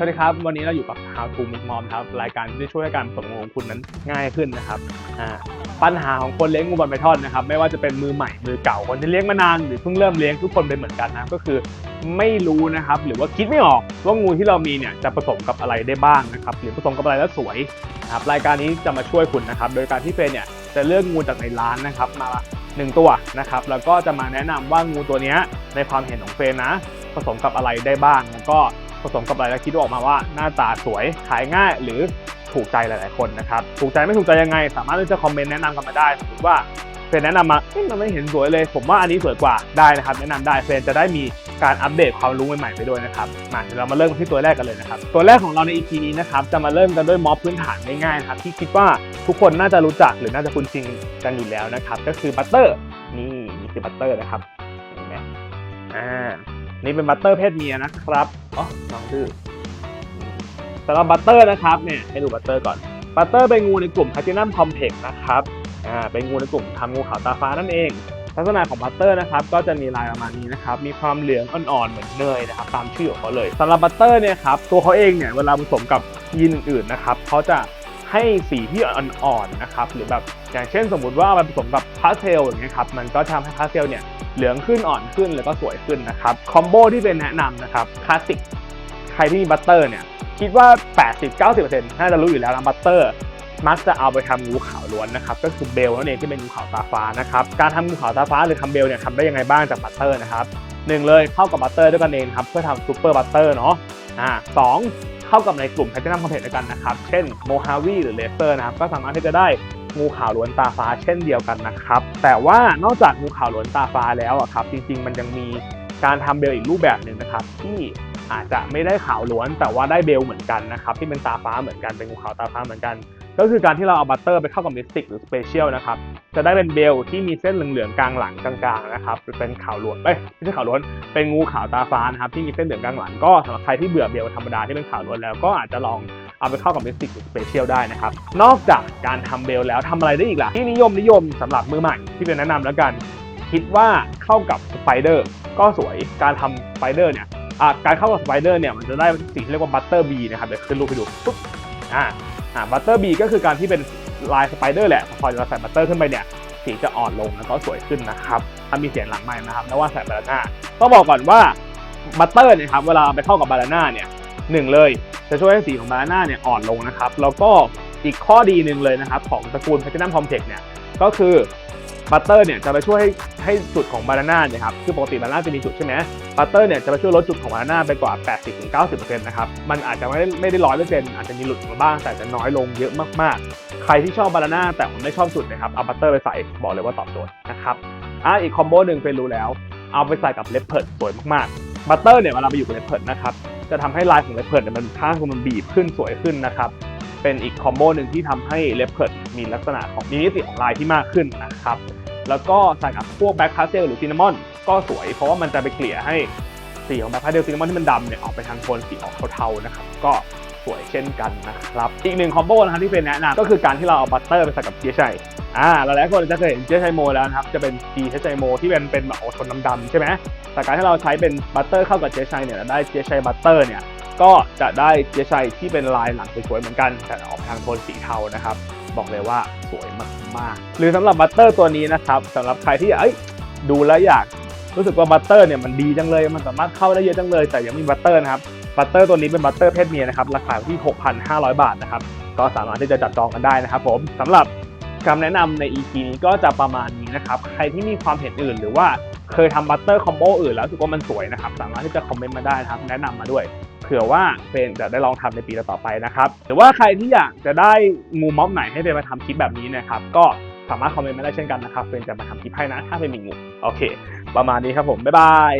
สวัสดีครับ วันนี้เราอยู่กับ How to Make Mom ครับ รายการที่จะช่วยให้การผสมงูของคุณนั้นง่ายขึ้นนะครับปัญหาของคนเลี้ยงงูบอลไพทอนนะครับ ไม่ว่าจะเป็นมือใหม่ มือเก่า คนที่เลี้ยงมานาน หรือเพิ่งเริ่มเลี้ยงทุกคนเป็นเหมือนกันนะ ก็คือไม่รู้นะครับ หรือว่าคิดไม่ออกว่างูที่เรามีเนี่ยจะผสมกับอะไรได้บ้างนะครับ หรือผสมกับอะไรแล้วสวยนะครับ รายการนี้จะมาช่วยคุณนะครับ โดยการที่เฟนเนี่ยจะเลือกงูจากในร้านนะครับมาหนึ่งตัวนะครับ แล้วก็จะมาแนะนำว่างูตัวนี้ในความเห็นของเฟนนะ ผสมกับอะไรได้บ้าง แล้วก็ สมกับอะไรแล้วคิดออกมาว่าหน้าตาสวยขายง่ายหรือถูกใจหลาย ๆ คนนะครับ ถูกใจไม่ถูกใจยังไง สามารถที่จะคอมเมนต์แนะนำกันมาได้สมมติว่าเฟรนแนะนำมาเอ๊ะมันไม่เห็นสวยเลย ผมว่าอันนี้สวยกว่าได้นะครับ แนะนำได้เฟรนจะได้มีการอัปเดตความรู้ใหม่ๆไปด้วยนะครับมาเดี๋ยวเรามาเริ่มที่ตัวแรกกันเลยนะครับ ตัวแรกของเราใน EP นี้นะครับจะมาเริ่มกันด้วยม็อบพื้นฐานง่ายๆนะครับที่คิดว่าทุกคนน่าจะรู้จักหรือน่าจะคุ้นชินกันอยู่แล้วนะครับ ก็คือบัตเตอร์นี่นี่คือบัตเตอร์นะครับเห็นไหมอ่า นี่เป็นบัตเตอร์เพศเมียนะครับอ๋อน้องดื้ออืมสำหรับบัตเตอร์นะครับเนี่ยให้ดูบัตเตอร์ก่อนบัตเตอร์เป็นงูในกลุ่ม p า t i นัมคอมเพล็กนะครับอ่าเป็นงูในกลุ่มทำงูขาวตาฟ้านั่นเอง ลักษณะของบัตเตอร์นะครับก็จะมีลายประมาณนี้นะครับมีความเหลืองอ่อนๆเหมือนเนยนะครับตามชื่อของเขาเลยสำหรับบัตเตอร์เนี่ยครับตัวเขาเองเนี่ยเวลาผสมกับยีนอื่นๆนะครับเขาจะ ให้สีที่อ่อนๆนะครับหรือแบบอย่างเช่นสมมุติว่าเอาไปผสมกับพาสเทลอย่างเงี้ยครับมันก็จะทำให้พาสเทลเนี่ยเหลืองขึ้นอ่อนขึ้นแล้วก็สวยขึ้นนะครับคอมโบที่เป็นแนะนำนะครับคลาสสิกใครที่มีบัตเตอร์เนี่ยคิดว่า 80-90%น่าจะรู้อยู่แล้วนะบัตเตอร์มักจะเอาไปทำงูขาวล้วนนะครับก็คือเบลนั่นเองที่เป็นงูขาวตาฟ้านะครับการทำงูขาวตาฟ้าหรือทำเบลเนี่ยทำได้ยังไงบ้างจากบัตเตอร์นะครับหนึ่งเลยเข้ากับบัตเตอร์ด้วยกันเองครับเพื่อทำซูเปอร์บัตเตอร์เนาะอ่าสอง เข้ากับในกลุ่มแพทเทิร์นคอมเพล็กด้วยกันนะครับ เช่นโมฮาวีหรือเลสเตอร์นะครับ ก็สามารถที่จะได้งูขาวล้วนตาฟ้าเช่นเดียวกันนะครับ แต่ว่านอกจากงูขาวล้วนตาฟ้าแล้วอะครับ จริง ๆ มันยังมีการทำเบลอีกรูปแบบหนึ่งนะครับ ที่อาจจะไม่ได้ขาวล้วนแต่ว่าได้เบลเหมือนกันนะครับ ที่เป็นตาฟ้าเหมือนกันเป็นงูขาวตาฟ้าเหมือนกัน ก็คือการที่เราเอาบัตเตอร์ไปเข้ากับมิสติกหรือสเปเชียลนะครับ จะได้เป็นเบลที่มีเส้นเหลืองๆกลางหลังกลางๆนะครับ เป็นขาวล้วนเอ้ยไม่ใช่ขาวล้วน เป็นงูขาวตาฟ้านะครับที่มีเส้นเหลืองกลางหลังก็สำหรับใครที่เบื่อเบลธรรมดาที่เป็นขาวล้วนแล้วก็อาจจะลองเอาไปเข้ากับมิสติกหรือสเปเชียลได้นะครับ นอกจากการทำเบลแล้วทำอะไรได้อีกล่ะที่นิยมนิยมสำหรับมือใหม่ที่เป็นแนะนำแล้วกัน คิดว่าเข้ากับสไปเดอร์ก็สวยการทำสไปเดอร์เนี่ยการเข้ากับสไปเดอร์เนี่ยมันจะได้สิ่งที่เรียกว่าบัตเตอร์บีนะครับเดี๋ยวขึ้นรูปให้ดูปุ๊บอ่า อ่าบัตเตอร์บีก็คือการที่เป็นลายสไปเดอร์แหละ พอเราใส่บัตเตอร์ขึ้นไปเนี่ยสีจะอ่อนลงแล้วก็สวยขึ้นนะครับถ้ามีเสียงหลังใหม่นะครับแล้วว่าใส่บาลาน่าต้องบอกก่อนว่าบัตเตอร์เนี่ยครับเวลาไปเข้ากับบาลาน่าเนี่ยหนึ่งเลยจะช่วยให้สีของบาลาน่าเนี่ยอ่อนลงนะครับแล้วก็อีกข้อดีหนึ่งเลยนะครับของตระกูลแพลตินัมคอมเพล็กซ์เนี่ยก็คือ บัตเตอร์เนี่ยจะไปช่วยให้ให้จุดของบานาน่าเนี่ยครับคือปกติบานาน่าจะมีจุดใช่ไหมบัตเตอร์เนี่ยจะไปช่วยลดจุดของบานาน่าไปกว่า 80-90%นะครับมันอาจจะไม่ได้ไม่ได้ร้อยเปอร์เซ็นต์อาจจะมีหลุดมาบ้างแต่จะน้อยลงเยอะมากๆ ใครที่ชอบบานาน่าแต่ผมไม่ชอบจุดนะครับเอาบัตเตอร์ไปใส่บอกเลยว่าตอบโจทย์นะครับอะอีกคอมโบหนึ่งเป็นรู้แล้ว เอาไปใส่กับเลปเพิร์ดสวยมากๆบัตเตอร์เนี่ยเวลาไปอยู่กับเลปเพิร์ดนะครับจะทำให้ลายของเลปเพิร์ดเนี่ยมันข้างมันบีบขึ้นสวยขึ้นนะครับเป็นอีกคอมโบหนึ่งที่ทำให้เลปเพิร์ดมีลักษณะของมีนิติของลายที่มากขึ้นนะครับ แล้วก็ใส่กับพวกแบ็คพาสเซลหรือซินนามอนก็สวยเพราะว่ามันจะไปเกลี่ยให้สีของแบ็คพาสเซลซินนามอนที่มันดำเนี่ยออกไปทางโทนสีออกเทาๆนะครับก็สวยเช่นกันนะครับ อีกหนึ่งคอมโบนะครับที่เป็นแนะนำก็คือการที่เราเอาบัตเตอร์ไปใส่กับเจียชัยอ่าหลายๆคนจะเคยเห็นเจียชัยโมแล้วนะครับจะเป็นจีเจียชัยโมที่เป็นเป็นแบบโอทนดำๆใช่ไหมแต่การที่เราใช้เป็นบัตเตอร์เข้ากับเจียชัยเนี่ยได้เจียชัยบัตเตอร์เนี่ยก็จะได้เจชัยที่เป็นลายหลังสวยๆเหมือนกันแต่ออกทางโทนสีเทานะครับ บอกเลยว่าสวยมากๆ หรือสำหรับบัตเตอร์ตัวนี้นะครับสำหรับใครที่เอ้ยดูแล้วอยากรู้สึกว่าบัตเตอร์เนี่ยมันดีจังเลย มันสามารถเข้าได้เยอะจังเลย แต่ยังมีบัตเตอร์นะครับบัตเตอร์ตัวนี้เป็นบัตเตอร์เพศเมียนะครับราคาที่ 6,500 บาทนะครับก็สามารถที่จะจับจองกันได้นะครับผมสำหรับคำแนะนำใน EP นี้ก็จะประมาณนี้นะครับใครที่มีความเห็นอื่นหรือว่า เคยทำบัตเตอร์คอมโบอื่นแล้วรู้สึกว่ามันสวยนะครับ สามารถที่จะคอมเมนต์มาได้นะครับ แนะนำมาด้วย เผื่อว่าเฟรนจะได้ลองทำในปีต่อไปนะครับ หรือว่าใครที่อยากจะได้งูม็อบไหนให้เฟรนมาทำคลิปแบบนี้นะครับ ก็สามารถคอมเมนต์มาได้เช่นกันนะครับ เฟรนจะมาทำคลิปให้นะถ้าเฟรนมีงู โอเค ประมาณนี้ครับผม บ๊ายบาย